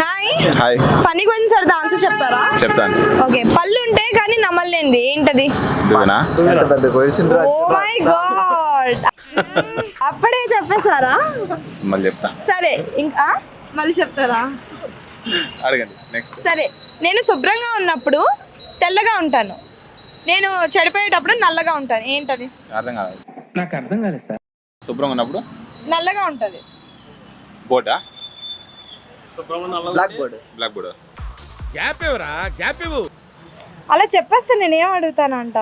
Hi hi funny questions అడితే answer చెప్తారా? చెప్తాను. ఓకే పళ్ళు ఉంటాయి కానీ నమ్మలేంది. ఏంటది? ఇదిగోనా? పెద్ద క్వశ్చన్ ఓ మై గాడ్ అప్పుడే చెప్పేశారా? మళ్ళీ చెప్తా. సరే ఇంకా మళ్ళీ చెప్తారా? అడగండి నెక్స్ట్ సరే నేను శుభ్రంగా ఉన్నప్పుడు తెల్లగా ఉంటాను. నేను చెడిపోయేటప్పుడు నల్లగా ఉంటాను. ఏంటది? అర్థం కాదు నాకు అర్థం కాలేదు సార్. శుభ్రంగా ఉన్నప్పుడు? నల్లగా ఉంటుంది. బోటా? Black board black board gap ఇవ్వరా? గ్యాప్ ఇవ్వు. అలా చెప్పేస్తే నేను ఏం అడుగుతానంట?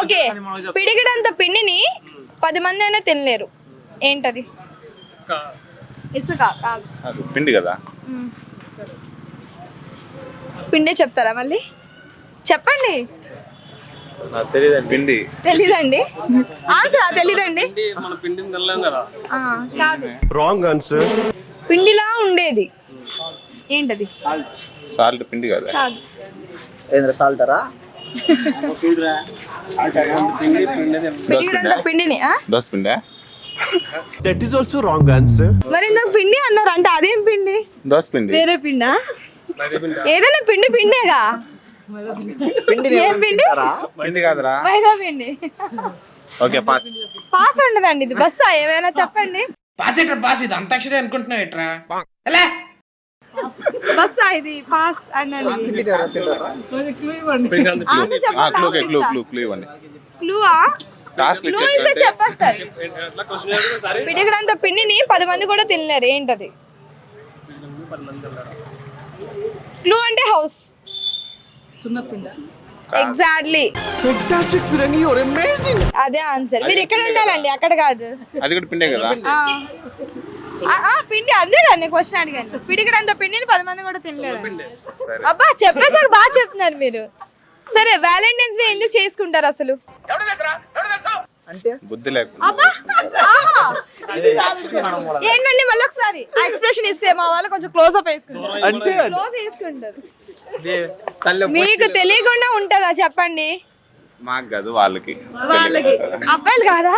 ఓకే పిడిగిడంత పిండిని పది మంది అయినా తినలేరు. ఏంటది? ఇసుక. కాదు పిండి కదా. పిండే చెప్తారా మళ్ళీ? చెప్పండి. పిండి. తెలీదండి. ఆన్సర్ తెలీదండి. మన పిండిని తినలేం కదా. ఆ, కాదు. రాంగ్ ఆన్సర్ పిండిలా ఉండేది. ఏంటది? సాల్ట్ పిండి కదా. కాదు. ఏంద్ర సాల్టరా పిండిని? దోశ పిండి that is also wrong answer మరి ఇందాక పిండి అన్నారు అంటే అదేం పిండి? దోశ పిండి వేరే పిండా? ఏదైనా పిండి పిండేగా? పిండిని ఏం ఎవరు పిండి? తింటారా? పిండి కాదురా. మైదా పిండి. Okay pass. పాస్ ఉండదండి ఇది. బస్సా? ఏమైనా చెప్పండి. పాస్ ఎట్రా పాస్? ఇది అంతాక్షరి అనుకుంటున్నావు ఎట్రా ఎలా బస్సా ఇది? పాస్ అన్నది. క్లూ క్లూ చెప్పండి క్లూ క్లూ ఇవ్వండి. క్లూవా? క్లూ ఇస్తే చెప్పేస్తారు. పిడిగిడంత పిండిని పది మంది కూడా తినలేరు. ఏంటది? క్లూ అంటే హౌస్. ఎగ్జాక్ట్లీ ఫెంటాస్టిక్ ఫిరంగి యువర్ అమేజింగ్ అదే ఆన్సర్ మీరు ఇక్కడ ఉండాలండి? అక్కడ కాదు. అది కూడా పిండే కదా? ఆ. ఆ, ఆ, పిండి అదే క్వశ్చన్ అడిగాను. పిడికిడంత పిండిని పది మంది కూడా తినలేరు. అబ్బా చెప్పేసాక బాగా చెప్తున్నారు మీరు. సరే వ్యాలంటైన్స్ డే ఎందుకు చేసుకుంటారు అసలు? అంటే? బుద్ధి లేకుండా. అబ్బా ఆహా. ఏంటండి మళ్ళీ ఒకసారి ఆ ఎక్స్ప్రెషన్ ఇస్తే మా వాళ్ళు కొంచెం క్లోజ్ అప్ వేసుకుంటారు. అంటే క్లోజ్ వేసుకుంటారు. మీకు తెలియకుండా ఉంటుందా చెప్పండి? మాకు కాదు వాళ్ళకి. వాళ్ళకి. అబ్బాయిలు కాదా?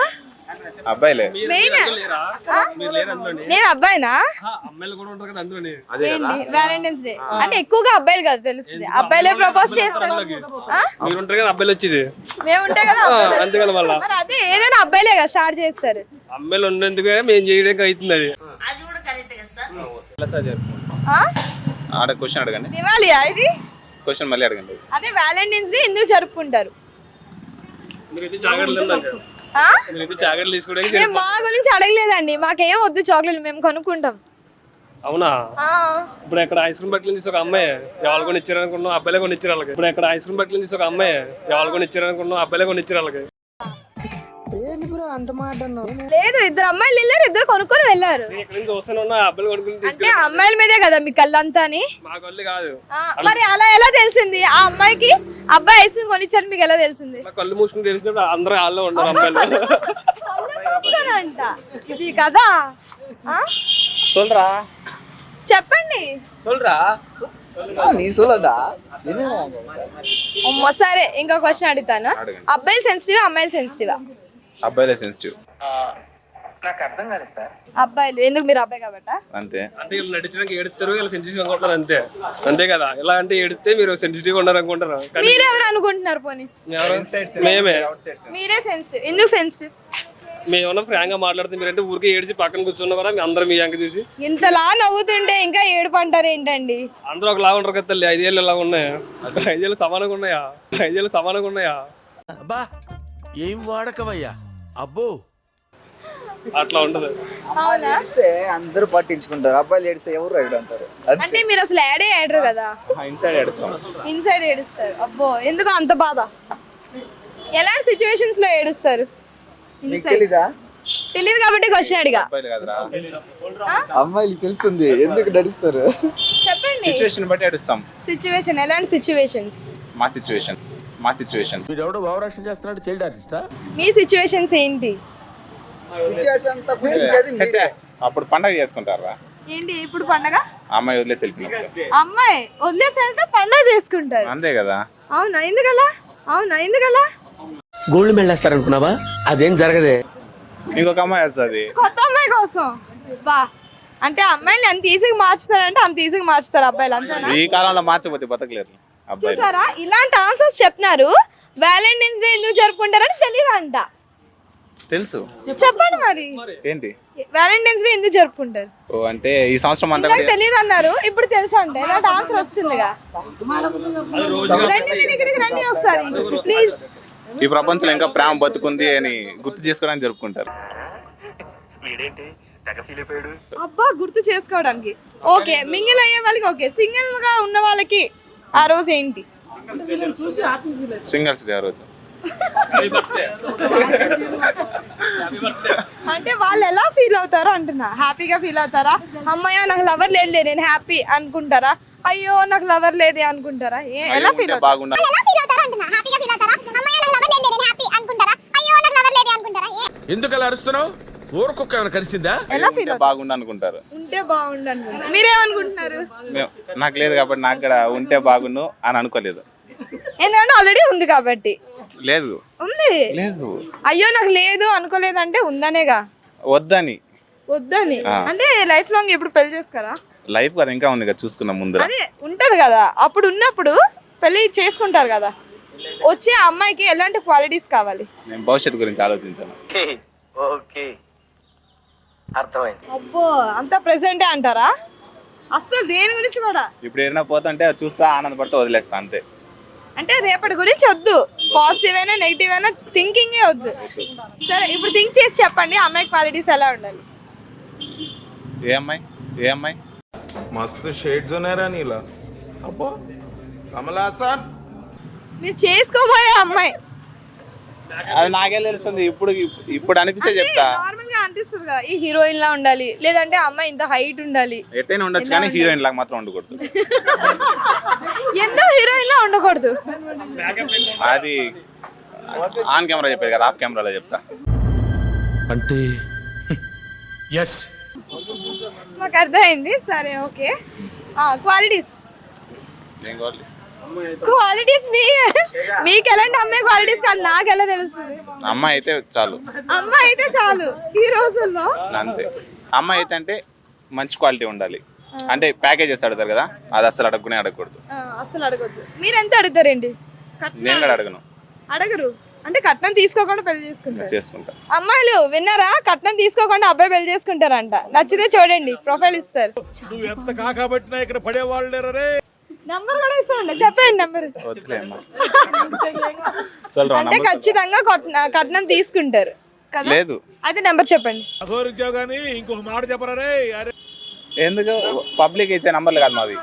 అబ్బాయిలే. నేను అబ్బాయినా? ఆ, అమ్మాయిలు కూడా ఉంటారు కదా అందులోని. ఏంటి? వ్యాలంటైన్స్ డే అంటే ఎక్కువగా అబ్బాయిలు కదా తెలుస్తుంది. అబ్బాయిలే ప్రపోజ్ చేస్తారు. కదా. అబ్బాయిలు వచ్చేది. మేము కదా కదా మరి అదే ఏదైనా అబ్బాయిలే కదా స్టార్ట్ చేస్తారు. అమ్మాయిలు ఉన్నందుకే మేము చేయడానికి అవుతుంది అది. ఆ? ఆడ క్వశ్చన్ అడగండి. దివాళియా ఇది? క్వశ్చన్ మళ్ళీ అడగండి. అదే వ్యాలంటైన్స్ డే ఎందుకు జరుపుకుంటారు? ఆ? మేము మా గురించి అడగలేదండి. మాకేం వద్దు చాక్లెట్ మేము కొనుక్కుంటాం. అవునా? ఆ. ఇప్పుడు ఎక్కడ ఐస్ క్రీమ్ బట్టలు తీసి ఒక అమ్మాయి ఎవరు కొని ఇచ్చారు అనుకున్నాం అబ్బాయిలే కొని ఇచ్చారు వాళ్ళకి. ఇప్పుడు ఎక్కడ ఐస్ క్రీమ్ బట్టలు తీసి ఒక అమ్మాయి ఎవరు కొని ఇచ్చారు అనుకున్నాం అబ్బాయిలే కొని ఇచ్చారు వాళ్ళకి. అంత మాట లేదు ఇద్దరు అమ్మాయిలు వెళ్ళారు ఇద్దరు కొనుక్కొని వెళ్ళారు. అంటే అమ్మాయిల మీదే కదా మీ కళ్ళంతా అని కాదు. మరి అలా ఎలా తెలిసింది? ఆ అమ్మాయికి అబ్బాయి ఐస్ క్రీమ్ కొనిచ్చారు మీకు ఎలా తెలిసింది? కళ్ళు మూసుకుని తెలిసినప్పుడు అమ్మాయిలు. ఇది కదా? చెప్పండి. సొల్రా. సరే ఇంకో క్వశ్చన్ అడుగుతాను. అబ్బాయిలు సెన్సిటివా అమ్మాయిలు సెన్సిటివా అబ్బాయిలే సెన్సిటివ్ నాకు అర్థం కాలేదు సార్. అబ్బాయిలు ఎందుకు మీరు అబ్బాయి కాబట్టా? అంతే. అంటే వీళ్ళు నటించడానికి ఏడుస్తారు వీళ్ళు సెన్సిటివ్ అనుకుంటారు అంతే. అంతే కదా. ఇలా అంటే ఏడితే మీరు సెన్సిటివ్ ఉన్నారు అనుకుంటారు? కానీ మీరెవరు అనుకుంటున్నారు పోనీ? ఎవరు? మేమే. మీరే సెన్సిటివ్ ఎందుకు సెన్సిటివ్ మేమన్నా ఫ్రాంక్గా మాట్లాడితే మీరంటే ఊరికే ఏడిచి పక్కన కూర్చున్నా కూడా మీ అందరం మీ అంక చూసి. ఇంతలా నవ్వుతుంటే ఇంకా ఏడుపు అంటారు ఏంటండి అందరూ ఒకలా ఉంటారు కదా తల్లి. ఐదేళ్ళు ఇలా ఉన్నాయా? ఐదేళ్ళు సమానంగా ఉన్నాయా? ఐదేళ్ళు సమానంగా ఉన్నాయా? అబ్బా ఏం వాడకవయ్యా అబ్బో. అట్లా ఉంటది అవునా? ఏడిస్తే అందరూ పట్టించుకుంటారు. అబ్బాయిలు ఏడిస్తే ఎవరు ఎక్కడ అంటారు? అంటే మీరు అసలు యాడే ఏడరు కదా? ఇన్సైడ్ ఏడుస్తాం. ఇన్సైడ్ ఏడుస్తారు. అబ్బో ఎందుకు అంత బాధ? ఎలాంటి సిచ్యువేషన్స్లో ఏడుస్తారు? ఇన్సైడ్ తెలీదా? తెలియదు కాబట్టి క్వశ్చన్ అడిగా. అమ్మాయిలు తెలుస్తుంది. ఎందుకు నడుస్తారు? చెప్పండి. సిచ్యువేషన్ బట్టి ఏడుస్తాం సిచ్యువేషన్ ఎలాంటి సిచ్యువేషన్స్ మా సిచ్యువేషన్స్ మా సిచ్యువేషన్స్ వీడెవడో భావరక్షణ చేస్తున్నాడు చైల్డ్ ఆర్టిస్టా? మీ సిచ్యువేషన్స్ ఏంటి? మీరే. అప్పుడు పండగ చేసుకుంటారా? ఏంటి ఇప్పుడు పండగ? అమ్మాయి వదిలేసి వెళ్ళిపోయినప్పుడు. అమ్మాయి వదిలేసి వెళ్తే పండగ చేసుకుంటారు. అంతే కదా. అవునా? ఎందుకలా? అవునా? ఎందుకలా? గోల్డ్ మెడల్ వేస్తారనుకున్నావా? అదేం జరగదే. ఇంకొక అమ్మాయి వస్తుంది. కొత్త అమ్మాయి కోసం? బా. అంటే అమ్మాయిని ఎంత ఈజీగా మార్చుతారంటే అంత ఈజీగా మార్చుతారు అబ్బాయిలు అంతేనా? ఈ కాలంలో మార్చకపోతే బతకలేరు చూసారా? ఇలాంటి ఆన్సర్స్ చెప్తున్నారు. వ్యాలంటైన్స్ డే ఎందుకు జరుపుకుంటారని తెలియదు అంట తెలుసు. చెప్పండి మరి. ఏంటి? వ్యాలంటైన్స్ డే ఎందుకు జరుపుకుంటారు? ఓ అంటే ఈ సంవత్సరం అంతా నాకు కూడా తెలియదు అన్నారు ఇప్పుడు తెలుసు అంటే ఇలాంటి ఆన్సర్ వచ్చిందిగా. రండి మీరు ఇక్కడికి రండి ఒకసారి. ప్లీజ్ ఈ ప్రపంచంలో ఇంకా ప్రేమ బతుకుంది అని గుర్తు చేసుకోవడానికి జరుపుకుంటారు. అబ్బా గుర్తు చేసుకోవడానికి. ఓకే మింగిల్ అయ్యే వాళ్ళకి ఓకే. సింగిల్గా ఉన్న వాళ్ళకి ఆ రోజు ఏంటి? సింగల్స్ డే ఆ రోజు. అంటే వాళ్ళు ఎలా ఫీల్ అవుతారో అంటున్నా. హ్యాపీగా ఫీల్ అవుతారా? అమ్మాయ నాకు లవర్ లేదు నేను హ్యాపీ అనుకుంటారా? అయ్యో నాకు లవర్ లేదే అనుకుంటారా? ఏ- ఎలా ఫీల్ అవుతారు? బాగుండాలి. ఎందుకు అలా అరుస్తున్నావు? ఊరకొక్క ఏమైనా కలిసిందా? ఎలా ఫీల్ బాగుండు అనుకుంటారు. ఉంటే బాగుండు అనుకుంటారు మీరేమనుకుంటున్నారు? మేము- నాకు లేదు కాబట్టి నాకు కూడా ఉంటే బాగుండు అని అనుకోలేదు. ఎందుకంటే ఆల్రెడీ ఉంది కాబట్టి. లేదు. ఉంది? లేదు. అయ్యో నాకు లేదు అనుకోలేదంటే ఉందనేగా? వద్దని. వద్దని? అంటే లైఫ్ లాంగ్ ఎప్పుడు పెళ్ళి చేసుకోరా లైఫ్ కదా ఇంకా ఉంది కదా చూసుకుందాం ముందర. అదే ఉంటది కదా. అప్పుడు ఉన్నప్పుడు పెళ్ళి చేసుకుంటారు కదా. వచ్చే అమ్మాయికి ఎలాంటి క్వాలిటీస్ కావాలి? నేను భవిష్యత్తు గురించి ఆలోచించాను. ఓకే అర్థమైంది. అబ్బో అంత ప్రెసెంటే అంటారా? అసలు దేని గురించి కూడా ఇప్పుడు ఏదైనా పోతుంటే అది చూస్తా ఆనందపడితే వదిలేస్తా అంతే. అంటే రేపటి గురించి వద్దు. పాజిటివ్ అయినా నెగిటివ్ అయినా థింకింగ్ వద్దు. సరే ఇప్పుడు థింక్ చేసి చెప్పండి అమ్మాయి క్వాలిటీస్ ఎలా ఉండాలి? ఏ అమ్మాయి? ఏ అమ్మాయి? మస్తు షేడ్స్ ఉన్నారా నీలా. అబ్బో కమలాసన్ మీరు చేసుకోబోయే అమ్మాయి. అది నాకే తెలుస్తుంది. ఇప్పుడు ఇప్పుడు అనిపిస్తే చెప్తా. నార్మల్గా అనిపిస్తుంది కదా ఈ హీరోయిన్ లా ఉండాలి. లేదంటే అమ్మాయి ఇంత హైట్ ఉండాలి. ఎట్టైనా ఉండొచ్చు కానీ హీరోయిన్ లాగా మాత్రం ఉండకూడదు. ఎంతో హీరోయిన్ లా ఉండకూడదు? అది ఆన్ కెమెరా చెప్పేది కదా ఆఫ్ కెమెరాలో చెప్తా. అంటే ఎస్ మాకు అర్థమైంది. సరే ఓకే. క్వాలిటీస్. ఏం కావాలి క్వాలిటీస్ మీ. మీకు ఎలాంటి అమ్మాయి క్వాలిటీస్ కాదు నాకు ఎలా తెలుస్తుంది? అమ్మాయి అయితే చాలు. అమ్మాయి అయితే చాలు. ఈ రోజుల్లో? అంతే. అమ్మాయి అయితే అంటే మంచి క్వాలిటీ ఉండాలి. అంటే ప్యాకేజెస్ అడుగుతారు కదా అది అస్సలు అడగకునే అడగకూడదు. ఆ, అస్సలు అడగొద్దు. మీరు ఎంత అడుగుతారండి? కట్నం? నేను కూడా అడగను. అడగరు. అంటే కట్నం తీసుకోకుండా పెళ్ళి చేసుకుంటారు. చేసుకుంటా. అమ్మాయిలు విన్నారా? కట్నం తీసుకోకుండా అబ్బాయి పెళ్ళి చేసుకుంటారంట. నచ్చితే చూడండి ప్రొఫైల్ ఇస్తారు. నువ్వు ఎంత కాకబట్టినా ఇక్కడ పడేవాళ్ళు లేరే నంబర్ కూడా ఇస్తారండి చెప్పండి నంబర్ అంటే ఖచ్చితంగా కొట్న- కట్నం తీసుకుంటారు. కదా? లేదు. అయితే నెంబర్ చెప్పండి. ఇంకొక మాట చెప్పరా ఎందుకు? పబ్లిక్ ఇచ్చే నంబర్లు కాదు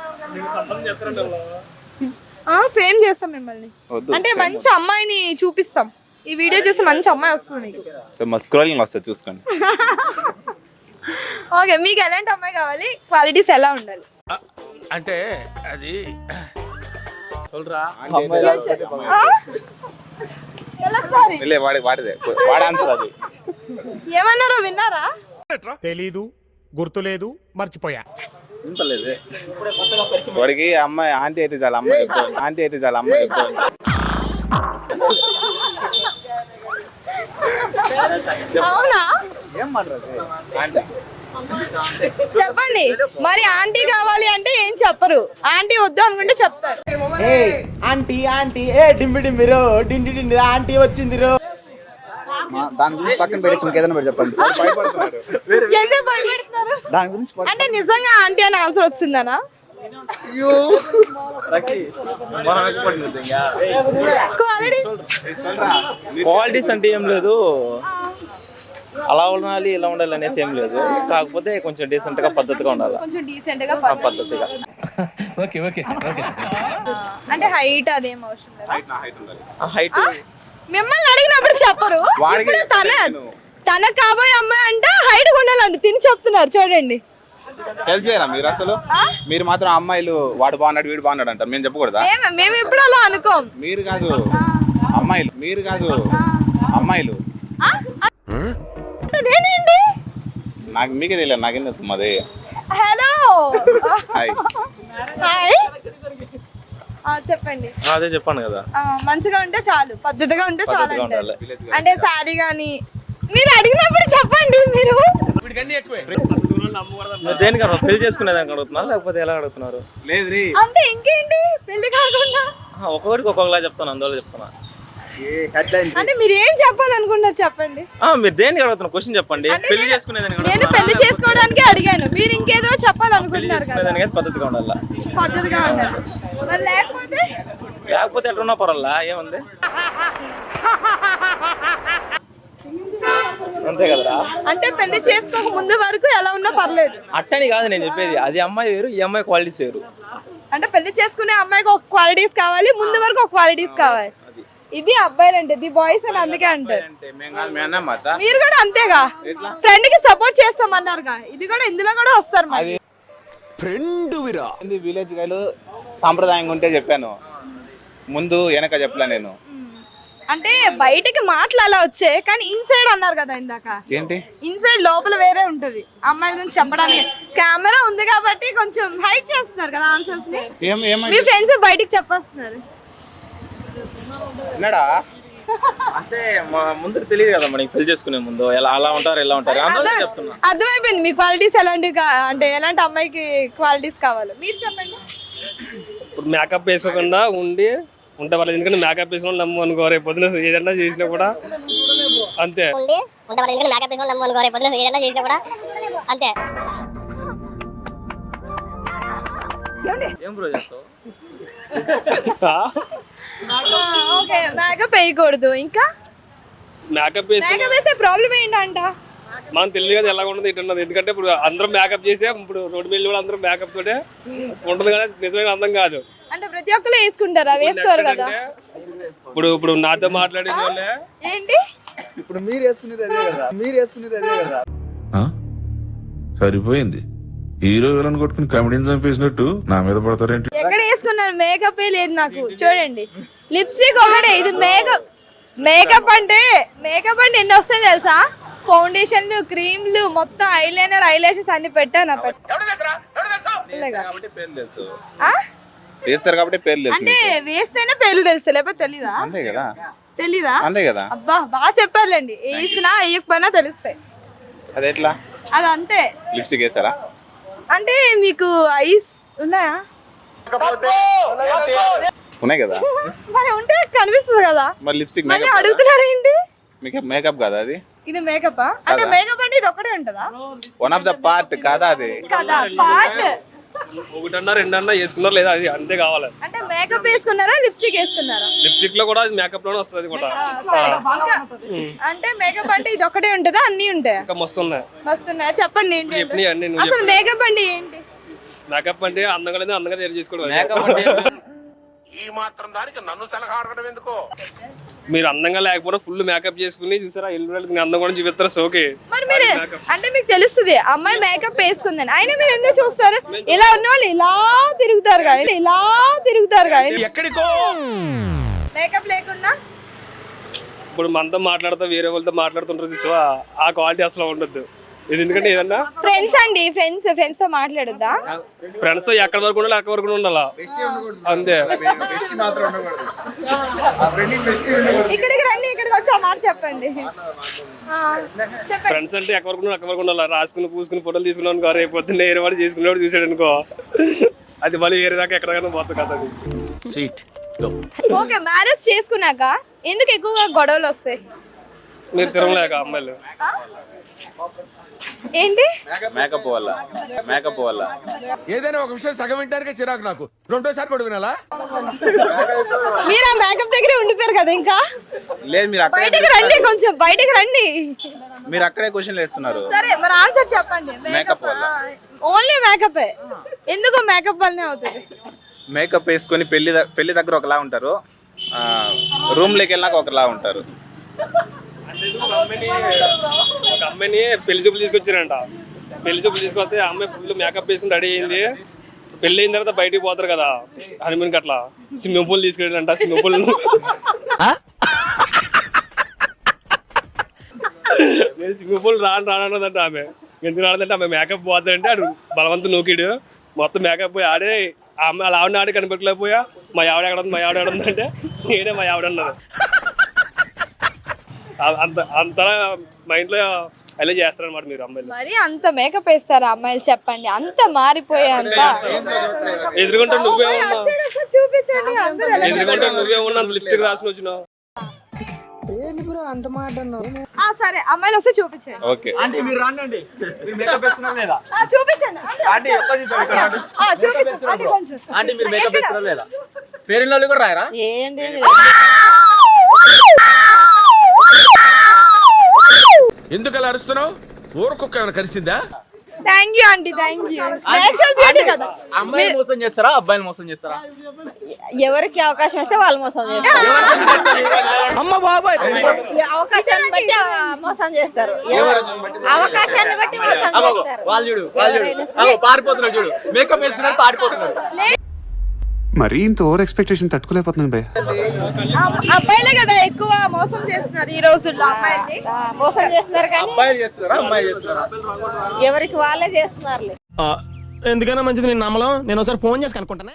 ఆ ఫేమ్ చేస్తాం మిమ్మల్ని. అంటే మంచి అమ్మాయిని చూపిస్తాం. ఈ వీడియో చూసి మంచి అమ్మాయి వస్తుంది మీకు. సో మళ్ళీ స్క్రోలింగ్ వస్తుంది చూసుకోండి. ఓకే మీకు ఎలాంటి అమ్మాయి కావాలి? క్వాలిటీస్ ఎలా ఉండాలి? అంటే అది ఆ? ఎలా ఒకసారి. లే వాడి వాడిదే. వాడి ఆన్సర్ అది. ఏమన్నారో విన్నారా? తెలీదు గుర్తులేదు మర్చిపోయా. వాడికి అమ్మాయి ఆంటీ అయితే చాలా అమ్మాయి ఆంటీ అయితే చాలా అమ్మాయి అవునా? ఏం మాట్లాడదు ఆంటీ. చెప్పండి. మరి ఆంటీ కావాలి అంటే ఏం చెప్పరు? ఆంటీ వద్దు అనుకుంటే చెప్తారు. ఆంటీ ఆంటీ ఏ డింబి డింబిరో డిండి డిండి ఆంటీ వచ్చిందిరో మా- దాని గురించి పక్కన పెట్టేసి ఇంకేదైనా పెట్టి చెప్పండి. దాని గురించి అంటే నిజంగా ఆంటీ అని ఆన్సర్ వచ్చిందనా? క్వాలిటీస్ అంటే ఏం లేదు. అలా ఉండాలి ఇలా ఉండాలి అనేసి ఏం లేదు. కాకపోతే కొంచెం డీసెంట్గా పద్ధతిగా ఉండాలి. కొంచెం డీసెంట్గా ఆ పద్ధతి. పద్ధతిగా అంటే హైట్ అదేం అవసరం లేదు? హైట్ మిమ్మల్ని అడిగినప్పుడు చెప్పరు. వాడికి ఇప్పుడు తన. తన కాబోయే అమ్మాయి అంటే హైట్ ఉండాలండి తిని చెప్తున్నారు చూడండి. హెల్ప్ చేయరా మీరు అసలు? మీరు మాత్రం అమ్మాయిలు వాడు బాగున్నాడు వీడు బాగున్నాడు అంటారు మేము చెప్పకూడదా? మేము మేము ఎప్పుడు అలా అనుకోం. మీరు కాదు. అమ్మాయిలు మీరు కాదు. అమ్మాయిలు. నాకు మీకే తెలియదు నాకేం తెలుసు మాది. హలో హాయ్ హాయ్ ఆ, చెప్పండి. అదే చెప్పాను కదా. ఆ, మంచిగా ఉంటే చాలు పద్ధతిగా ఉంటే చాలు పద్ధతిగా అంటారు ఉండాలి. అంటే శారీ కానీ మీరు అడిగినప్పుడు చెప్పండి మీరు. మీరు దేనికి అర్థం పెళ్ళి చేసుకునేదానికి అడుగుతున్నారు లేకపోతే ఎలా అడుగుతున్నారు? లేదు రీ. అంటే ఇంకేంటి? పెళ్ళి కాకుండా. ఆహా, ఒక్కొక్కడికి ఒక్కొక్కలా చెప్తాను అందువల్ల చెప్తున్నా. అంటే మీరు ఏం చెప్పాలనుకుంటున్నారు చెప్పండి. ఆ, మీరు దేనికి అడుగుతున్నారు? క్వశ్చన్ చెప్పండి. పెళ్ళి నేను- చేసుకునేదానికి నేను? పెళ్ళి చేసుకోవడానికి అడిగాను. మీరు ఇంకేదో చెప్పాలనుకుంటున్నారు కదా. పద్ధతిగా ఉండాలి? పద్ధతిగా ఉండాలి. మరి లేకపోతే? లేకపోతే ఎట్లున్నా పర్వాలా? ఏముంది? అంతే కదరా? అంటే పెళ్ళి చేసుకోక ముందు వరకు ఎలా ఉన్నా పర్లేదు. అట్టని కాదు నేను చెప్పేది. అది అమ్మాయి వేరు ఈ అమ్మాయి క్వాలిటీస్ వేరు. అంటే పెళ్ళి చేసుకునే అమ్మాయికి ఒక క్వాలిటీస్ కావాలి ముందు వరకు ఒక క్వాలిటీస్ కావాలి. ఇది అబ్బాయిలు అంటే ఇది బాయ్స్ అని అందుకే అంటారు. మీరు కూడా అంతేగా? ఫ్రెండ్కి సపోర్ట్ చేస్తామన్నారుగా. ఇది కూడా ఇందులో కూడా వస్తారు మరి. ఏంది విలేజ్ గైలు సాంప్రదాయంగా ఉంటే చెప్పాను. ముందు వెనక చెప్పలే నేను. అంటే బయటికి మాటలు అలా వచ్చాయి కానీ ఇన్సైడ్ అన్నారు కదా ఇందాక. ఏంటి? ఇన్సైడ్ లోపల వేరే ఉంటది. అమ్మాయిల గురించి చెప్పడానికి. కెమెరా ఉంది కాబట్టి కొంచెం హైట్ చేస్తున్నారు కదా ఆన్సర్స్ని. మీ ఫ్రెండ్స్ బయటికి చెప్పేస్తున్నారు. విన్నాడా అంటే మా- ముందు తెలియదు కదా మనకి పెళ్ళి చేసుకునే ముందు. ఎలా అలా ఉంటారు ఎలా ఉంటారు. అర్థం- చెప్తున్నా. అర్థమైపోయింది. మీ క్వాలిటీస్ ఎలాంటి అంటే ఎలాంటి అమ్మాయికి క్వాలిటీస్ కావాలి? మీరు చెప్పండి. ఇప్పుడు మేకప్ వేసుకోకుండా ఉండి ఉంటే వాళ్ళు ఎందుకంటే మేకప్ వేసుకుని నమ్ము అనుకో రేపు పొద్దున ఏదన్నా చేసినా కూడా అంతే. ఉండి ఉంటే వాళ్ళు ఎందుకంటే మేకప్ వేసుకొని నమ్ము అనుకో రేపు పొద్దున్న ఏదైనా చేసినా కూడా అంతే. ఏం బ్రో చేస్తావు? ఓకే మేకప్ వేయకూడదు ఇంకా? మేకప్ వేసుకుని మేకప్ వేసే ప్రాబ్లం ఏంటంట? మనం తెలియదు కదా ఎలా ఉండదు ఇటు ఉన్నది. ఎందుకంటే ఇప్పుడు అందరం మేకప్ చేసే ఇప్పుడు రోడ్డు మీద కూడా అందరం మేకప్ తోటే ఉంటుంది కదా. నిజమైన అందం కాదు. అంటే ప్రతి ఒక్కరు వేసుకుంటారా? వేసుకోరు కదా? ఇప్పుడు ఇప్పుడు నాతో మాట్లాడే వాళ్ళే. ఏంటి? ఇప్పుడు మీరు వేసుకునేది అదే కదా. మీరు వేసుకునేది అదే కదా. సరిపోయింది. హీరో విలన్ కొట్టుకుని కమెడీని చంపేసినట్టు నా మీద పడతారేంటి? ఎక్కడ వేసుకున్నాను మేకప్ లేదు నాకు. చూడండి. లిప్స్టిక్ ఒకటే. ఇది మేకప్ మేకప్ అంటే మేకప్ అంటే ఎన్ని వస్తాయి తెలుసా? ఫౌండేషన్లు క్రీమ్లు మొత్తం ఐలైనర్ ఐలాషెస్ అన్ని పెట్టాను ఇలాగా. కాబట్టి పేర్లు తెలుసు. అంటే వేస్తేనే పేర్లు తెలుసు లేకపోతే తెలీదా? అంతే కదా. తెలీదా? అంతే కదా. అబ్బా బాగా చెప్పారులేండి. వేసినా వేయకపోయినా తెలుస్తాయి. అది ఎట్లా అది అంతే లిప్స్టిక్ వేసారా అంటే మీకు ఐస్ ఉన్నాయా? ఉన్నాయి కదా? మరి ఉంటే కనిపిస్తుంది కదా. మరి లిప్స్టిక్ మళ్ళీ మేకప్ అడుగుతున్నారేంటి మీకు మేకప్ కదా అది? ఇది మేకప్ అంటే మేకప్ అంటే ఇది ఒకటే ఉంటదా? వన్ ఆఫ్ ద పార్ట్ కాదా అది? కదా పార్ట్ ఒకటన్నా రెండన్నా వేసుకున్నారు లేదా? అది అంతే కావాలి. అంటే మేకప్ వేసుకున్నారా లిప్స్టిక్ వేసుకున్నారా? లిప్స్టిక్లో కూడా మేకప్లోనే వస్తుంది కూడా. ఇంకా అంటే మేకప్ అంటే ఇది ఒకటే ఉంటదా? అన్ని ఉంటాయా ఇంకా మస్తు ఉన్నాయి వస్తున్నాయా చెప్పండి ఏంటి. చెప్పినవి అన్ని నువ్వు అసలు మేకప్ అంటే ఏంటి? మేకప్ అంటే అందంగా లేదు అందంగా తయారు చేసుకోవడం. మేకప్ అంటే ఏం లేదు. మీరు అందంగా లేకపోతే ఫుల్ మేకప్ చేసుకుని చూసారా? ఎల్లు నేను అందం కూడా చూపిస్తారు సోకే మరి మీరు అంటే మీకు తెలుస్తుంది అమ్మాయి మేకప్ వేసుకుందని. అయినా మీరు ఎందుకు చూస్తారు? ఇలా ఉన్న వాళ్ళు ఇలా తిరుగుతారు కదా ఇలా తిరుగుతారు కదా. ఎక్కడికో? మేకప్ లేకుండా? ఇప్పుడు మనతో మాట్లాడుతూ వేరే వాళ్ళతో మాట్లాడుతుంటారు చూసావా? ఆ క్వాలిటీ అసలు ఉండొద్దు. ఇది ఎందుకంటే ఏదన్నా? ఫ్రెండ్స్ అండి ఫ్రెండ్స్ ఫ్రెండ్స్తో మాట్లాడొద్దా? ఫ్రెండ్స్తో ఎక్కడ వరకు ఉండాలి అక్కడ వరకు ఉండాలా? అంతే. మాత్రం ఉండకూడదు. ఇక్కడికి రండి ఇక్కడికి వచ్చి ఆ మాట చెప్పండి. ఆ, చెప్పండి. ఫ్రెండ్స్ అంటే ఎక్కడ వరకు ఉండాలి? రాసుకుని పూసుకుని ఫోటోలు తీసుకున్నాను రేపు పొద్దున్న వేరే వాడు చేసుకునేవాడు చూసాడు అనుకో. అది మళ్ళీ వేరే దాకా ఎక్కడికైనా పోతుంది కదా అది. ఓకే మ్యారేజ్ చేసుకున్నాక ఎందుకు ఎక్కువగా గొడవలు వస్తాయి? మీరు తిరగలేక అమ్మాయిలు. ఏంటి? మేకప్ వల్ల మేకప్ వల్ల ఏదైనా ఒక విషయం సగం వింటానికే చిరాకు నాకు. రెండోసారి కూడా వినాలా? మీరు ఆ మేకప్ దగ్గరే ఉండిపోయారు కదా ఇంకా? లేదు మీరు అక్కడే బయటికి రండి కొంచెం బయటికి రండి. మీరు అక్కడే క్వశ్చన్లు వేస్తున్నారు. సరే మరి ఆన్సర్ చెప్పండి. Makeup వల్ల. ఓన్లీ మేకప్ ఎందుకు మేకప్ వల్లనే అవుతుంది? మేకప్ వేసుకొని పెళ్ళి పెళ్ళి దగ్గర ఒకలా ఉంటారు. రూమ్లోకి వెళ్ళినాక ఒకలా ఉంటారు. ఒక అమ్మాయిని ఒక అమ్మాయిని పెళ్ళి చూపులు తీసుకొచ్చారంట. పెళ్ళి చూపులు తీసుకొస్తే ఆ అమ్మాయి ఫుల్ మేకప్ వేసుకుని రెడీ అయింది. పెళ్ళి అయిన తర్వాత బయటికి పోతారు కదా హనీమూన్కి అట్లా స్విమ్మింగ్ పూల్ తీసుకెళ్ళారంట స్విమ్మింగ్ పూల్. నేను స్విమ్మింగ్ పూల్ రాను రానన్నదంట ఆమె. ఎందుకు రాదంటే ఆమె మేకప్ పోతాడంటే ఆడు బలవంతు నూకిడు. మొత్తం మేకప్ పోయి ఆడే ఆమె అలా ఆవిడ ఆడే కనిపెట్టలేకపోయా. మా ఆవిడ ఎక్కడ ఉంది? మా ఆవిడ ఎక్కడ ఉందంటే నేనే మా ఆవిడ అన్నది అంత అంతలా మా ఇంట్లో అలా చేస్తారన్నమాట మీరు అమ్మాయిలు. మరి అంత మేకప్ వేస్తారా అమ్మాయిలు చెప్పండి. అంత మారిపోయే అంత. ఎదురుకుంటే నువ్వే ఉన్నావు చూపించండి ఎదురుకుంటే నువ్వే ఉన్నా అంత లిప్స్టిక్ రాసుకుని వచ్చినావు. ఆ, సరే అమ్మాయిలు వస్తే చూపించండి. ఓకే. ఆంటీ మీరు రాండి మీరు మేకప్ వేసుకున్నారా లేదా? ఆ, చూపించండి. ఆ, కొంచెం. మీరు మేకప్ వేసుకున్నారా లేదా? వాళ్ళు కూడా రాయరా? ఎందుకు అలా అరుస్తున్నావు ఊరకొక్క ఏమైనా కలిసిందా thank you aunty thank you natural beauty కదా. అమ్మాయిలు మోసం చేస్తారా అబ్బాయిలు మోసం చేస్తారా? ఎవరికి అవకాశం ఇస్తే వాళ్ళు మోసం చేస్తారు. అమ్మ బాబాయ్. అవకాశాన్ని బట్టి మోసం చేస్తారు. అవకాశాన్ని బట్టి మోసం అగో, చేస్తారు. వాళ్ళు చూడు వాళ్ళు చూడు. అగో పారిపోతున్నారు చూడు. మేకప్ వేసుకున్నారు పారిపోతున్నారు. మరీ ఇంత ఓవర్ ఎక్స్పెక్టేషన్ తట్టుకోలేకపోతున్నాను భయ అబ్బాయిలే కదా ఎక్కువ మోసం చేస్తున్నారు ఈ రోజుల్లో మోసం చేస్తున్నారు కానీ అబ్బాయిలు చేస్తున్నారా? అమ్మాయిలు చేస్తున్నారా? ఎవరికి వాళ్ళే చేస్తున్నారు ఎందుకైనా మంచిది నేను నమ్మలం. నేను ఒకసారి ఫోన్ చేసి కనుక్కుంటానే.